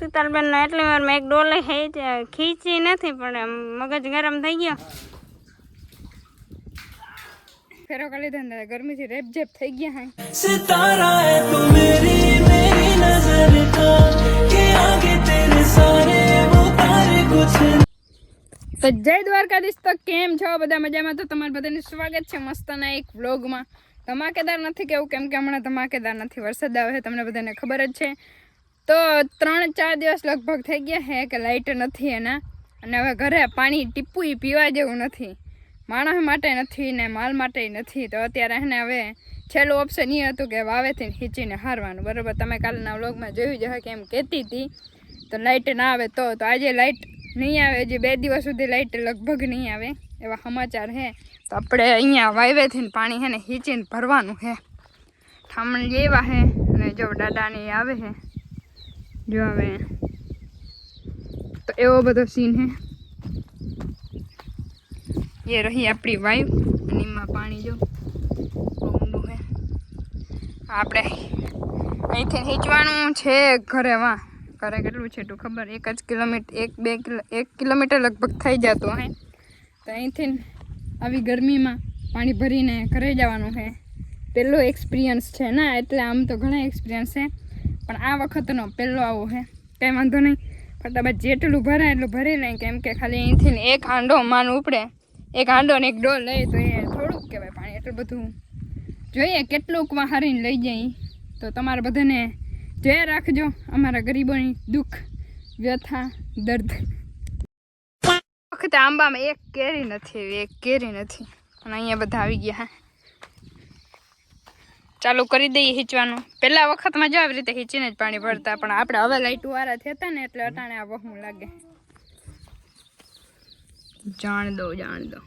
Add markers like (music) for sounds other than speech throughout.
સુતાલબેન એટલી વાર મેં એક ડોલે ખીચી નથી પણ એમ મગજ ગરમ થઈ ગયો ફેરો કાઢી ધંધા ગરમીથી રેપઝેપ થઈ ગયા હે સિતારા હે તું મેરી મેરી નજર કા કે આગે તેરે સારે વો તારે કુછ તો જય દ્વારકાધીશ તો કેમ છો બધા મજામાં તો તમારા બધાનું સ્વાગત છે મસ્તના એક વ્લોગમાં ધમાકેદાર નથી કેવું કેમ કે હમણાં ધમાકેદાર નથી વરસાદ આવે છે તમને બધાને ખબર જ છે તો ત્રણ ચાર દિવસ લગભગ થઈ ગયા છે કે લાઇટ નથી એના. અને હવે ઘરે પાણી ટીપું પીવા જેવું નથી. માણસ માટે નથી ને માલ માટે નથી. તો અત્યારે એને હવે છેલ્લું ઓપ્શન એ હતું કે વાવેથી ખીચીને હારવાનું. બરાબર, તમે કાલના વ્લોગમાં જોયું જ હોય કે એમ કહેતી હતી. તો લાઇટ ના આવે તો તો આજે લાઇટ નહીં આવે. હજી બે દિવસ સુધી લાઇટ લગભગ નહીં આવે. એવા સમાચાર છે તો આપણે અહીંયા વાયવેથી પાણી છે ને હિંચીને ભરવાનું છે ઠામણ જેવા છે અને જો દાદાને આવે છે જો હવે. તો એવો બધો સીન હે. એ રહી આપણી વાયુ અને પાણી જો ઊંડું હે. આપણે અહીંથી ખીંચવાનું છે ઘરે વાં ઘરે કેટલું છે તું ખબર? એક જ કિલોમીટર એક, બે કિલો, એક કિલોમીટર લગભગ થઈ જતો હે. તો અહીંથી આવી ગરમીમાં પાણી ભરીને ઘરે જવાનું છે પહેલો એક્સપિરિયન્સ છે ને, એટલે આમ તો ઘણા એક્સપિરિયન્સ છે. પણ આ વખતનો પહેલો આવો હે. કંઈ વાંધો નહીં. ફટાફટ જેટલું ભરાય એટલું ભરી લઈએ કેમ કે ખાલી અહીંથી એક હાંડો માન ઉપડે. એક હાંડો ને એક ડોલ લઈ તો એ થોડુંક કહેવાય. પાણી એટલું બધું જોઈએ કેટલુંક હારીને લઈ જાય. તો તમારે બધાને જોયા રાખજો. અમારા ગરીબોની દુઃખ, વ્યથા, દર્દ. વખતે આંબામાં એક કેરી નથી, એક કેરી નથી. અને અહીંયા બધા આવી ગયા હા. ચાલુ કરી દઈએ ખીચવાનું પહેલા વખતમાં જો આવી રીતે હીચીને જ પાણી ભરતા પણ આપણે હવે લાઈટું વાળા થતા ને એટલે અટાણે આ વહું લાગે. જાણ દો જાણ દો.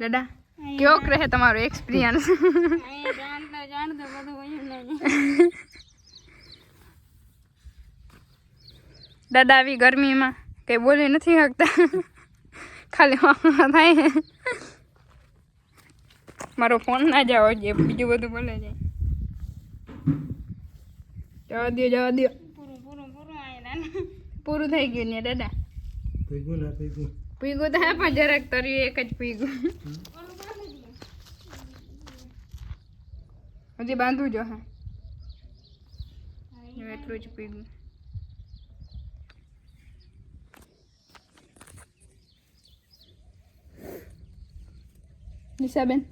દાદા કેવો રહે તમારો એક્સપિરિયન્સ દાદા આવી ગરમીમાં કઈ બોલી નથી શકતા. ખાલી થાય. મારો ફોન ના જાવો જે બીજું બધું બોલે જાય જવા દો જવા દો પૂરું થઈ ગયું ને દાદા? પીગું તો હા પણ જરાક તર્યું એક જ પીગું હજી બાંધવું જો હા. એટલું જ પીગું નિશાબેન?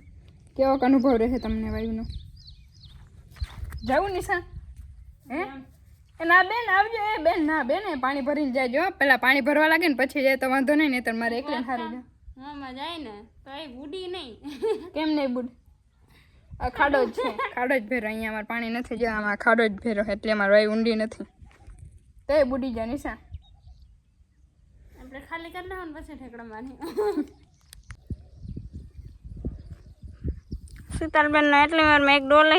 કેવો અનુભવ રહે તમને વાયુનો? જવું નિશા? હે? ના બેન આવજો. એ બેન ના બેન એ પાણી ભરીને જાજો. પેલા પાણી ભરવા લાગે ને પછી જાય તો વાંધો નહીં નહીં તો મારે એકલે સારું જાય. મામા જાય ને તો એ બુડી નહીં. કેમ નહીં બુડ? આ ખાડો જ છે. ખાડો જ ભેરો અહીંયા અમારે પાણી નથી જ્યાં આમાં ખાડો જ ભેરો એટલે અમારે વાય ઊંડી નથી. તો એ બુડી જાય નિશા. આપણે ખાલી કરી ને પછી ઠેકડા મારી શીતલબેન એટલી વાર મેં એક ડોલે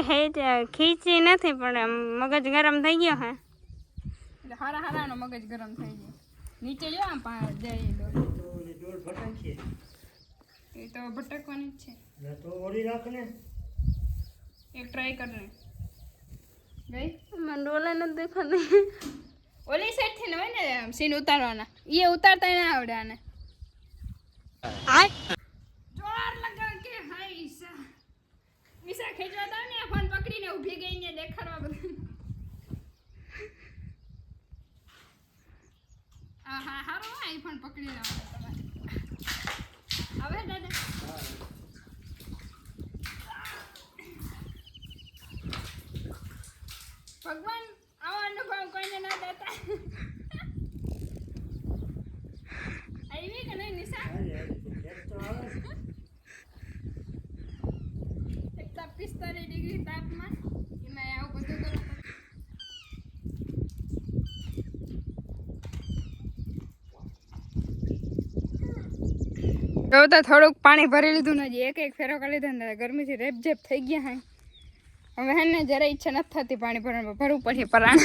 ખીચી નથી પણ એમ મગજ ગરમ થઈ ગયો હે. એટલે હારા હારાનો મગજ ગરમ થઈ ગયો. નીચે જો આમ પા જાય એ ડોલ. એ તો ભટકવાની જ છે. એક ટ્રાય કર ને ગઈ? મને ડોલે નથી દેખાતી. ઓલી સાઈડથી ને હોય ને આમ સીન ઉતારવાના. એ ઉતારતા ના આવડે આને જોર લગા કે હાય ઈશા ઈશા ખેંચવા દાવ ને, ફોન પકડીને ઊભી ગઈ ને દેખાડવા બધા હા હા હારો આ ફોન પકડી લેવાનો તમારે હવે દાદા ભગવાન આવો અનુભવ કોઈને ના દેતા આવી કે નહીં નિશા એકતા પિસ્તાલીસ ડિગ્રી તાપમાં એમાં આવું બધું કરવું પડે. તો તો થોડુંક પાણી ભરી લીધું ને એક એક ફેરો કરી લીધો ને ગરમીથી રેપઝેપ થઈ ગયા હાય. હવે હે ને જરા ઈચ્છા નથી થતી પાણી ભરવાનું ભરવું પડે પરાણ.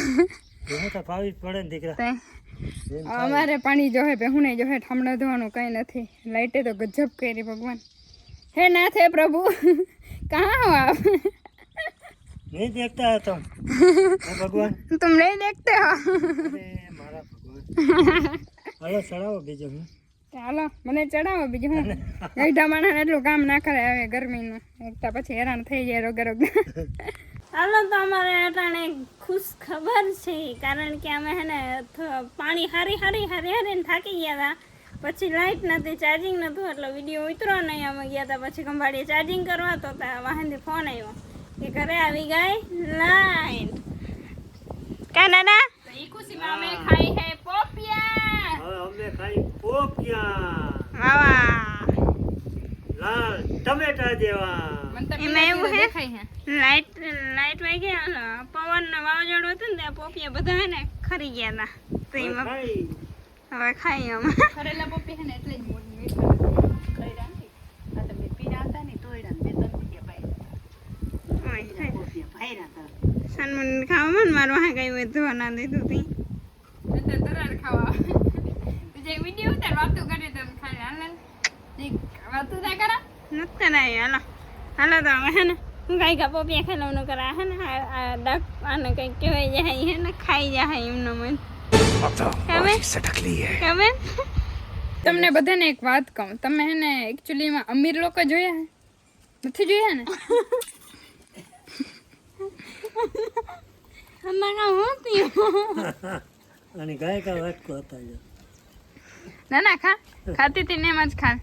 અમારે પાણી જોહે ભેહું નહીં જોહે ઠામડા ધોવાનું કંઈ નથી. લાઈટે તો ગજબ કરી ભગવાન. હે ના થે પ્રભુ. કહા હો આપ? નહીં દેખતા તો. ભગવાન? તુમ નહીં દેખતે હો. મારા ભગવાન. હલો ચડાવો બીજો હું. ચાલો મને ચડાવો બીજું હું? ગઈઢા માણસ એટલું કામ ના કરે હવે ગરમીનું. એકતા પછી હેરાન થઈ જાય રોગે રોગે. હાલો તો અમારે અટાણે ખુશ ખબર છે કારણ કે અમે હે ને પાણી હારી હારી હારી હારીને થાકી ગયા હતા. પછી લાઇટ નથી ચાર્જિંગ નહોતું એટલે વીડિયો ઉતરો નહીં. અમે ગયા હતા પછી ખંભાળીએ ચાર્જિંગ કરવા તો ત્યાં વાહનથી ફોન આવ્યો કે ઘરે આવી ગઈ લાઇટ કા ઈ ખુશીમાં અમે ખાઈ આપણે ખાલી પોપિયા આવા જ મોટી ખરેલા આ તમે પીડા હતા ને તોયડા બે ત્રણ રૂપિયા પાયરા પાયરા હતા. સન્મન ખાવા મન મારવા કઈ વધવા ના દીધું તી. ખાવા. જે વીડિયો ઉતાર વાતો કરે તમે ખાલી હાલ વાતો ના કરા નથી કરાય હાલો. હાલો તો હવે હે હું કાંઈ કાપો બે ખેલવનું કરા હે કંઈક કહેવાય જાય હે ને ખાઈ જાય એમનો મન. કમેન તમને બધાને એક વાત કહું. તમે હે ને અમીર લોકો જોયા નથી જોયા ને? અમારા હું તીઓ (laughs) અને ગાયકા વાત હતા ના ના ખા. ખાતી હતી એમ જ ખા.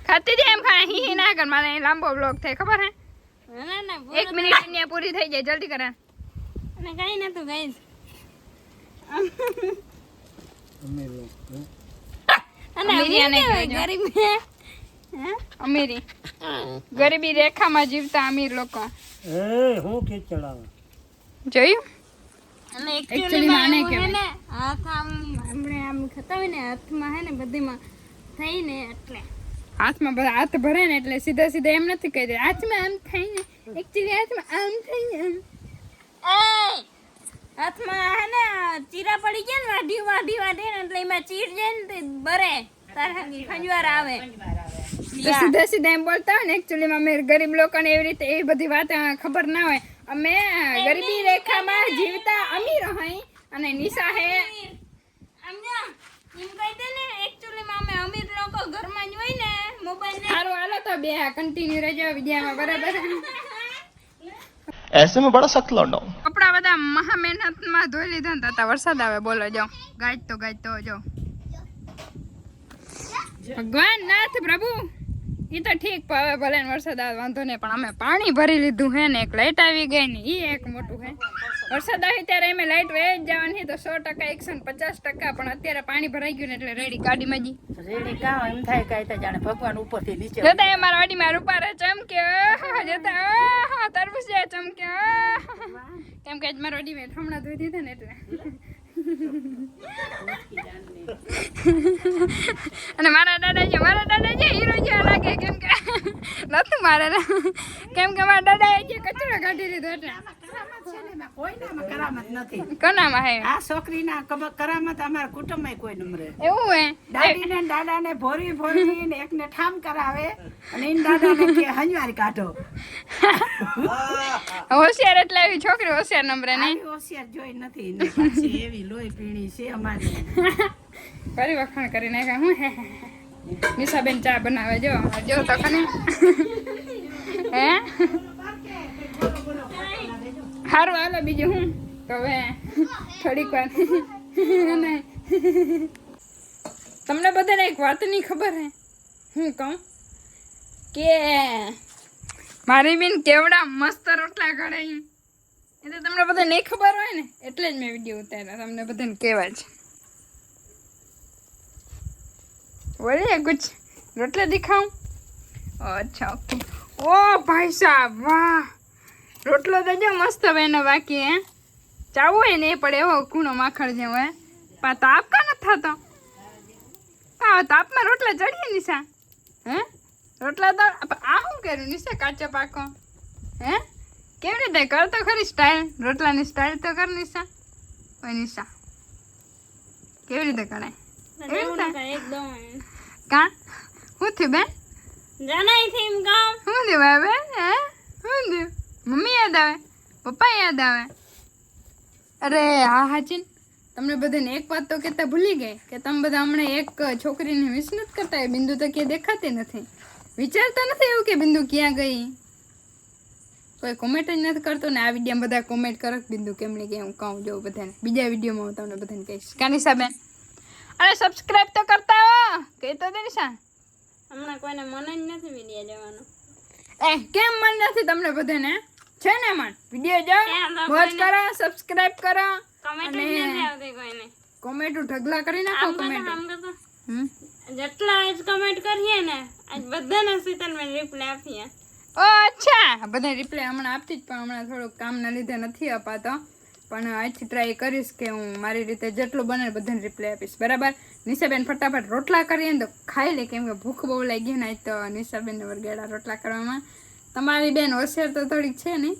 ખાતી હતી એમ ખા. હી હી ના કર. મારે લાંબો બ્લોક થાય. ખબર હે? એક મિનિટની પૂરી થઈ જાય. જલ્દી કરા. અને કઈ નતું ગાઈઝ ગરીબી રેખામાં જીવતા અમીર લોકો. જોયું? માં માં એવું હે કહેવાય. હાથ આમ આપણે આમ ખાતા હોય ને હાથમાં હે ને બધીમાં થઈને એટલે. હાથમાં બધા હાથ ભરે ને એટલે સીધા સીધા એમ નથી કહી દે હાથમાં આમ થાય ને એકચ્યુઅલી હાથમાં આમ થાય ને હાથમાં હે ને ચીરા પડી ગયા ને વાઢી વાઢી વાઢી ને એટલે એમાં ચીર જાય ને બરે. તાર ખંજવાર આવે. સીધા સીધા એમ બોલતા હોય ને એકચ્યુઅલી અમે ગરીબ લોકોને એવી રીતે એવી બધી વાત ખબર ના હોય. અમે ગરીબી રેખામાં જીવતા અમીર હોય અને નિશા હે સમજો એમ કહી દે ને actually માં અમે અમીર લોકો ઘરમાં જ હોય ને મોબાઈલ ને સારું હાલો તો બે કન્ટિન્યુ રહેજો વિદ્યામાં બરાબર ऐसे में बड़ा सख्त लौंडा हूँ કપડા બધા મહા મહેનતમાં ધોઈ લીધા ને તો વરસાદ આવે બોલો જો ગાજ તો ગાજ તો જો ભગવાન નાથ પ્રભુ એ તો ઠીક હવે ભલે ને વરસાદ આવે વાંધો નહીં પણ અમે પાણી ભરી લીધું હે ને એક લાઇટ આવી ગઈ ને એ એક મોટું હે. વરસાદ આવે ત્યારે અમે લાઇટ વહી જ જવાની તો સો ટકા એકસો પચાસ ટકા પણ અત્યારે પાણી ભરાઈ ગયું ને એટલે રેડી કાઢી જી. રેડી કાં એમ થાય કાંઈ જાણે ભગવાન ઉપરથી નીચે જતા એ મારા વાડીમાં રૂપારે ચમક્યો ચમકે જતા તરબૂચ જાય ચમક્યો આહા. કેમ કે મારા મારા વાડીમાં હમણાં ધોઈ દીધા ને એટલે. અને મારા દાદા છે મારા દાદા છે હીરો જેવા લાગે કેમ કે, નતું મારે કેમ કે મારા દાદાએ જે કચરો કાઢી લીધો એટલે કોનામાં હે? આ છોકરીના કરામત અમારા કુટુંબમાં કોઈ નમરે. એવું હે? દાદીને દાદાને ભોરી ભોરી ને એકને ઠામ કરાવે અને એને દાદાને કે હંજવારી કાઢો. હોશિયાર એટલે એવી છોકરી હોશિયાર નંબરે નહીં? હોશિયાર જોઈ નથી એવી લોહી પીણી છે અમારી. ફરી વખાણ કરી નાખ્યા હું હે? નિશાબેન ચા બનાવે જો જો તો ખરી. ચાલો બીજું હું તો હવે થોડીક વાર અને તમને બધાને એક વાતની ખબર હે હું કહું કે મારી બેન કેવડા મસ્ત રોટલા ઘડે એ તો તમને બધાને નહીં ખબર હોય ને એટલે જ મેં વિડીયો ઉતાર્યા તમને બધાને કહેવા છે બોલીએ કુછ રોટલા દિખાઉં અચ્છા ઓકે ઓ ભાઈ સાહેબ વાહ રોટલો તો જો મસ્ત એનો બાકી હે. ચાવું હોય ને એ પડે એવો કૂણો માખણ જેવો હે. પણ તાપ કા નથી થતો. આ તાપમાં રોટલા ચડીએ નિશા હે? રોટલા તો આ શું કર્યું? નિશા કાચો પાકો. હે? કેવી રીતે કર તો ખરી સ્ટાઇલ રોટલાની સ્ટાઇલ તો કર નિશા ઓય નિશા કેવી રીતે કરાય? એકદમ કા? શું થયું બેન? જાનાઈ થી એમ કામ. શું થયું ભાઈ બેન હે મમ્મી યાદ આવે? પપ્પા યાદ આવે? અરે હા હાચીન તમને બધાને એક વાત તો કહેતા ભૂલી ગઈ કે તમે બધા હમણાં એક છોકરીને મિસ નથી કરતા એ બિંદુ તો ક્યાંય દેખાતી નથી. વિચારતા નથી એવું કે બિંદુ ક્યાં ગઈ? કોઈ કોમેન્ટ જ નથી કરતો ને આ વિડીયોમાં બધા કોમેન્ટ કરો કે બિંદુ કેમની કે હું કહું જોઉં બધાને. બીજા વિડીયોમાં હું તમને બધાને કહીશ. કાનિશા બેન અરે સબસ્ક્રાઇબ તો કરતા હો! કહી તો દે નિશા. હમણાં કોઈને મન જ નથી વીડિયો જવાનું એ કેમ મન નથી તમને બધાને? છે ને મન? વિડિયો જો વોચ કરો સબસ્ક્રાઇબ કરો કમેન્ટ નથી આવતી કોઈને. કોમેન્ટ ઢગલા કરી નાખો કોમેન્ટ હમ? જેટલા આજ કમેન્ટ કરીએ ને આજ બધાને શીતલબેન રિપ્લાય આપીએ. ઓ અચ્છા. બધા રિપ્લાય હમણાં આપતી જ પણ હમણાં થોડુંક કામના લીધે નથી અપાતો. પણ આજથી ટ્રાય કરીશ કે હું મારી રીતે જેટલું બને બધાને રિપ્લાય આપીશ. બરાબર? નિશાબેન ફટાફટ રોટલા કરીએ ને તો ખાઈ લે કેમ કે ભૂખ બહુ લાગી ને આજ તો નિશાબેનને વરગેડા રોટલા કરવામાં. તમારી બેન હોશિયાર તો થોડીક છે નહીં